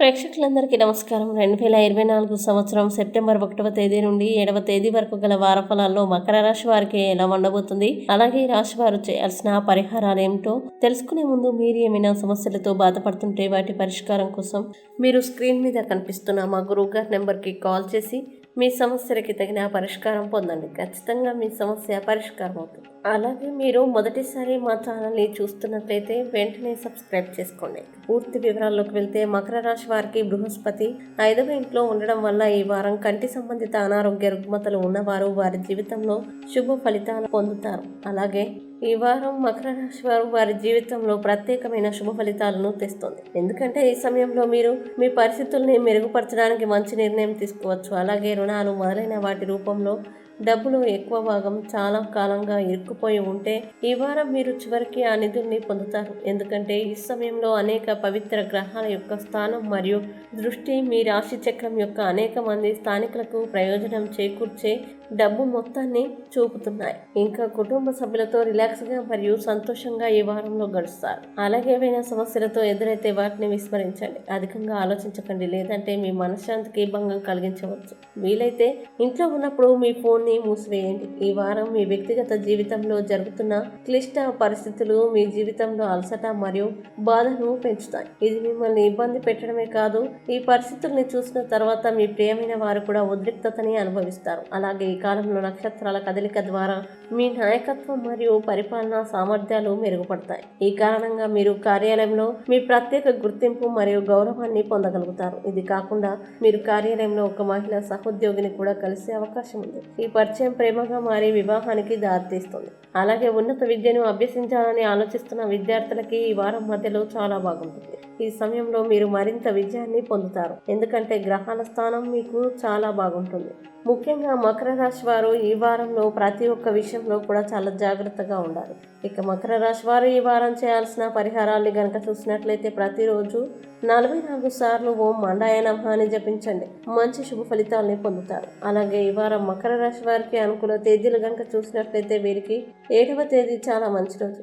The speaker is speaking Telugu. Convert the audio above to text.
ప్రేక్షకులందరికీ నమస్కారం. రెండు వేల ఇరవై నాలుగు సంవత్సరం సెప్టెంబర్ ఒకటవ తేదీ నుండి ఏడవ తేదీ వరకు గల వార ఫలాల్లో మకర రాశి వారికి ఎలా ఉండబోతుంది అలాగే ఈ రాశి వారు చేయాల్సిన పరిహారాలు ఏమిటో తెలుసుకునే ముందు మీరు ఏమైనా సమస్యలతో బాధపడుతుంటే వాటి పరిష్కారం కోసం మీరు స్క్రీన్ మీద కనిపిస్తున్న మా గురువు గారి నెంబర్కి కాల్ చేసి మీ సమస్యలకి తగిన పరిష్కారం పొందండి. ఖచ్చితంగా మీ సమస్య పరిష్కారం అవుతుంది. అలాగే మీరు మొదటిసారి మా ఛానల్ని చూస్తున్నట్లయితే వెంటనే సబ్స్క్రైబ్ చేసుకోండి. పూర్తి వివరాల్లోకి వెళ్తే మకర రాశి వారికి బృహస్పతి ఐదవ ఇంట్లో ఉండడం వల్ల ఈ వారం కంటి సంబంధిత అనారోగ్య రుగ్మతలు ఉన్నవారు వారి జీవితంలో శుభ ఫలితాలు పొందుతారు. అలాగే ఈ వారం మకర రాశి వారు వారి జీవితంలో ప్రత్యేకమైన శుభ ఫలితాలను తెస్తుంది. ఎందుకంటే ఈ సమయంలో మీరు మీ పరిస్థితుల్ని మెరుగుపరచడానికి మంచి నిర్ణయం తీసుకోవచ్చు. అలాగే రుణాలు మొదలైన వాటి రూపంలో డబ్బులు ఎక్కువ భాగం చాలా కాలంగా ఇరుక్కుపోయి ఉంటే ఈ వారం మీరు చివరికి ఆ నిధుల్ని పొందుతారు. ఎందుకంటే ఈ సమయంలో అనేక పవిత్ర గ్రహాల యొక్క స్థానం మరియు దృష్టి మీ రాశి చక్రం యొక్క అనేక మంది స్థానికులకు ప్రయోజనం చేకూర్చే డబ్బు మొత్తాన్ని చూపుతున్నాయి. ఇంకా కుటుంబ సభ్యులతో రిలాక్స్గా మరియు సంతోషంగా ఈ వారంలో గడుస్తారు. అలాగే ఏవైనా సమస్యలతో ఎదురైతే వాటిని విస్మరించండి. అధికంగా ఆలోచించకండి. లేదంటే మీ మనశ్శాంతికి భంగం కలిగించవచ్చు. వీలైతే ఇంట్లో ఉన్నప్పుడు మీ ఫోన్ ఫోన్ని మూసివేయండి. ఈ వారం మీ వ్యక్తిగత జీవితంలో జరుగుతున్న క్లిష్ట పరిస్థితులు మీ జీవితంలో అలసట మరియు బాధను పెంచుతాయి. ఇది మిమ్మల్ని ఇబ్బంది పెట్టడమే కాదు ఈ పరిస్థితుల్ని చూసిన తర్వాత మీ ప్రియమైన వారు కూడా ఉద్రిక్తతని అనుభవిస్తారు. అలాగే ఈ కాలంలో నక్షత్రాల కదలిక ద్వారా మీ నాయకత్వం మరియు పరిపాలనా సామర్థ్యాలు మెరుగుపడతాయి. ఈ కారణంగా మీరు కార్యాలయంలో మీ ప్రత్యేక గుర్తింపు మరియు గౌరవాన్ని పొందగలుగుతారు. ఇది కాకుండా మీరు కార్యాలయంలో ఒక మహిళ సహోద్యోగిని కూడా కలిసే అవకాశం ఉంది. ఈ పరిచయం ప్రేమగా మారి వివాహానికి దారితీస్తుంది. అలాగే ఉన్నత విద్యను అభ్యసించాలని ఆలోచిస్తున్న విద్యార్థులకి ఈ వారం మధ్యలో చాలా బాగుంటుంది. ఈ సమయంలో మీరు మరింత విజయాన్ని పొందుతారు. ఎందుకంటే గ్రహాల స్థానం మీకు చాలా బాగుంటుంది. ముఖ్యంగా మకర రాశి వారు ఈ వారంలో ప్రతి ఒక్క విషయంలో కూడా చాలా జాగ్రత్తగా ఉండాలి. ఇక మకర రాశి వారు ఈ వారం చేయాల్సిన పరిహారాల్ని గనక చూసినట్లయితే ప్రతిరోజు నలభై నాలుగు సార్లు ఓం మండాయ నమః అని జపించండి. మంచి శుభ ఫలితాలని పొందుతారు. అలాగే ఈ వారం మకర రాశి వారికి అనుకూల తేదీలు గనక చూసినట్లయితే వీరికి ఏడవ తేదీ చాలా మంచి రోజు.